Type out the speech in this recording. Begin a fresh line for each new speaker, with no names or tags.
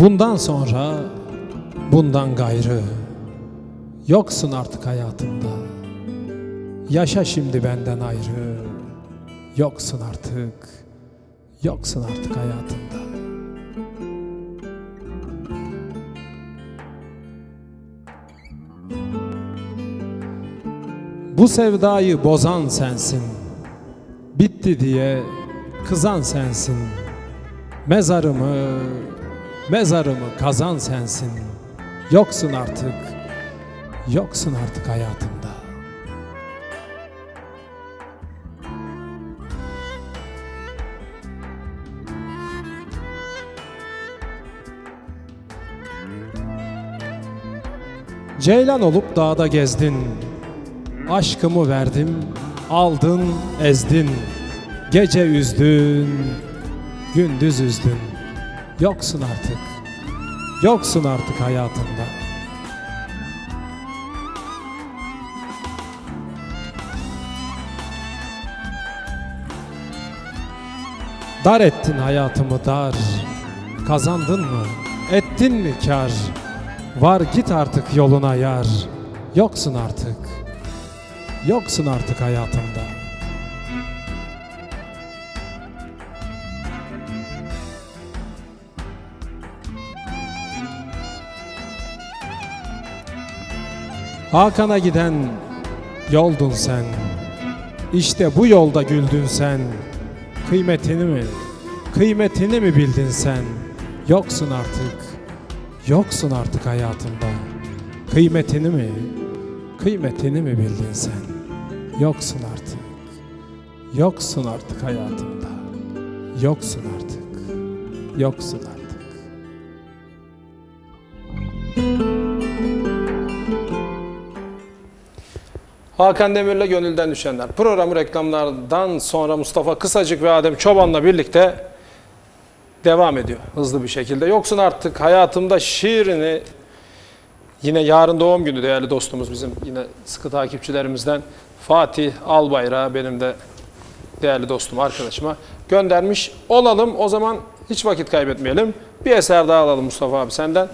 Bundan sonra, bundan gayrı yoksun artık hayatımda. Yaşa şimdi benden ayrı. Yoksun artık, yoksun artık hayatımda. Bu sevdayı bozan sensin. Bitti diye kızan sensin. Mezarımı, mezarımı kazan sensin. Yoksun artık, yoksun artık hayatımda. Ceylan olup dağda gezdin. Aşkımı verdim, aldın, ezdin. Gece üzdün, gündüz üzdün. Yoksun artık, yoksun artık hayatımda. Dar ettin hayatımı dar. Kazandın mı? Ettin mi kar? Var git artık yoluna yar. Yoksun artık. Yoksun artık hayatımda. Hakan'a giden yoldun sen. İşte bu yolda güldün sen. Kıymetini mi? Kıymetini mi bildin sen? Yoksun artık. Yoksun artık hayatımda. Kıymetini mi? Kıymetini mi bildin sen? Yoksun artık. Yoksun artık hayatımda. Yoksun artık. Yoksun artık. Hakan Demir'le Gönülden Düşenler. Programı reklamlardan sonra Mustafa Kısacık ve Adem Çoban'la birlikte devam ediyor hızlı bir şekilde. Yoksun artık hayatımda şiirini yine yarın doğum günü değerli dostumuz bizim yine sıkı takipçilerimizden Fatih Albayrak'a benim de değerli dostum arkadaşıma göndermiş olalım. O zaman hiç vakit kaybetmeyelim. Bir eser daha alalım Mustafa abi senden.